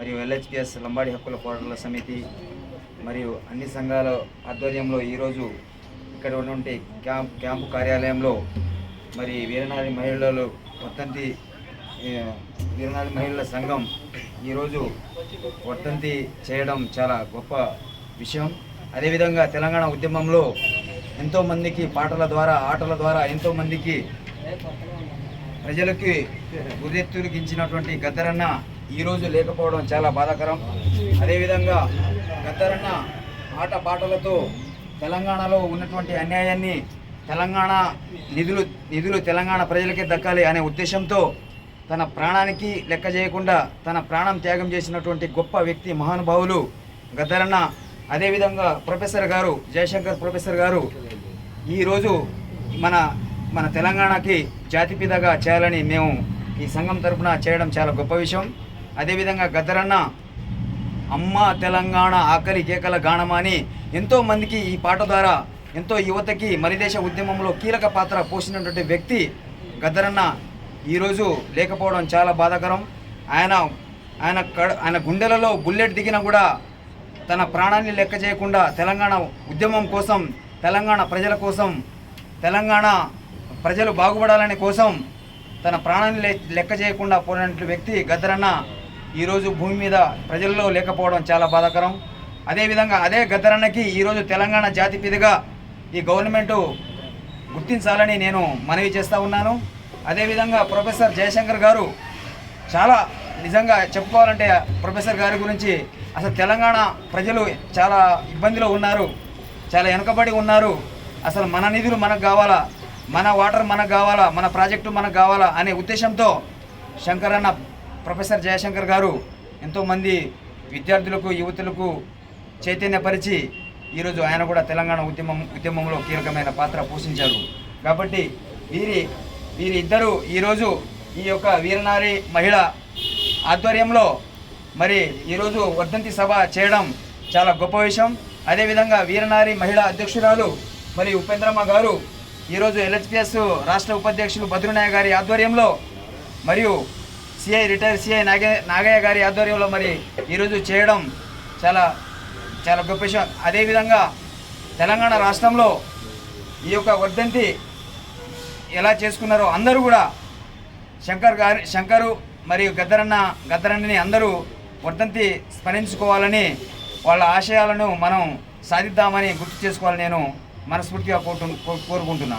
మరియు ఎల్హెచ్పిఎస్ లంబాడి హక్కుల పోరాటాల సమితి మరియు అన్ని సంఘాల ఆధ్వర్యంలో ఈరోజు ఇక్కడ ఉన్నటువంటి క్యాంప్ క్యాంపు కార్యాలయంలో మరి వీరనారి మహిళలు వర్తంతి వీరనాడి వీరనారి మహిళల సంఘం ఈరోజు వర్తంతి చేయడం చాలా గొప్ప విషయం. అదేవిధంగా తెలంగాణ ఉద్యమంలో ఎంతోమందికి పాటల ద్వారా ఆటల ద్వారా ఎంతోమందికి ప్రజలకి ఉదెత్తురికించినటువంటి గద్దరన్న ఈరోజు లేకపోవడం చాలా బాధాకరం. అదేవిధంగా గద్దరన్న ఆట పాటలతో తెలంగాణలో ఉన్నటువంటి అన్యాయాన్ని తెలంగాణ నిధులు నిధులు తెలంగాణ ప్రజలకే దక్కాలి అనే ఉద్దేశంతో తన ప్రాణానికి లెక్క చేయకుండా తన ప్రాణం త్యాగం చేసినటువంటి గొప్ప వ్యక్తి మహానుభావులు గద్దరన్న. అదేవిధంగా ప్రొఫెసర్ గారు జయశంకర్ ప్రొఫెసర్ గారు ఈరోజు మన మన తెలంగాణకి జాతిపితగా చేయాలని మేము ఈ సంఘం తరఫున చేయడం చాలా గొప్ప విషయం. అదేవిధంగా గద్దరన్న అమ్మ తెలంగాణ ఆకలి కేకల గానమా అని ఎంతో మందికి ఈ పాట ద్వారా ఎంతో యువతకి మరిదేశ ఉద్యమంలో కీలక పాత్ర పోషినటువంటి వ్యక్తి గద్దరన్న ఈరోజు లేకపోవడం చాలా బాధాకరం. ఆయన ఆయన కడ ఆయన గుండెలలో బుల్లెట్ దిగినా కూడా తన ప్రాణాన్ని లెక్క చేయకుండా తెలంగాణ ఉద్యమం కోసం తెలంగాణ ప్రజల కోసం తెలంగాణ ప్రజలు బాగుపడాలనే కోసం తన ప్రాణాన్ని లెక్క చేయకుండా పోయినటువంటి వ్యక్తి గద్దరన్న ఈరోజు భూమి మీద ప్రజల్లో లేకపోవడం చాలా బాధాకరం. అదేవిధంగా అదే గద్దరన్నకి ఈరోజు తెలంగాణ జాతిపిదిగా ఈ గవర్నమెంటు గుర్తించాలని నేను మనవి చేస్తూ ఉన్నాను. అదేవిధంగా ప్రొఫెసర్ జయశంకర్ గారు చాలా నిజంగా చెప్పుకోవాలంటే ప్రొఫెసర్ గారి గురించి అసలు తెలంగాణ ప్రజలు చాలా ఇబ్బందిలో ఉన్నారు చాలా వెనుకబడి ఉన్నారు. అసలు మన నిధులు మనకు కావాలా? మన వాటర్ మనకు కావాలా? మన ప్రాజెక్టు మనకు కావాలా? అనే ఉద్దేశంతో శంకరన్న ప్రొఫెసర్ జయశంకర్ గారు ఎంతోమంది విద్యార్థులకు యువతులకు చైతన్యపరిచి ఈరోజు ఆయన కూడా తెలంగాణ ఉద్యమం ఉద్యమంలో కీలకమైన పాత్ర పోషించారు. కాబట్టి వీరి వీరిద్దరూ ఈరోజు ఈ యొక్క వీరనారి మహిళ ఆధ్వర్యంలో మరి ఈరోజు వర్ధంతి సభ చేయడం చాలా గొప్ప విషయం. అదేవిధంగా వీరనారి మహిళా అధ్యక్షురాలు మరి ఉపేంద్రమ్మ గారు ఈరోజు ఎల్హెచ్పిఎస్ రాష్ట్ర ఉపాధ్యక్షులు భద్రునాయ గారి ఆధ్వర్యంలో మరియు సిఐ రిటైర్ సిఐ నాగే నాగయ్య గారి ఆధ్వర్యంలో మరి ఈరోజు చేయడం చాలా చాలా గొప్ప విషయం. అదేవిధంగా తెలంగాణ రాష్ట్రంలో ఈ యొక్క వర్ధంతి ఎలా చేసుకున్నారో అందరూ కూడా శంకర్ గారి శంకరు మరియు గద్దరన్న గద్దరన్నని అందరూ వర్ధంతి స్మరించుకోవాలని వాళ్ళ ఆశయాలను మనం సాధిద్దామని గుర్తు చేసుకోవాలని నేను మనస్ఫూర్తిగా కోరుకుంటున్నాను.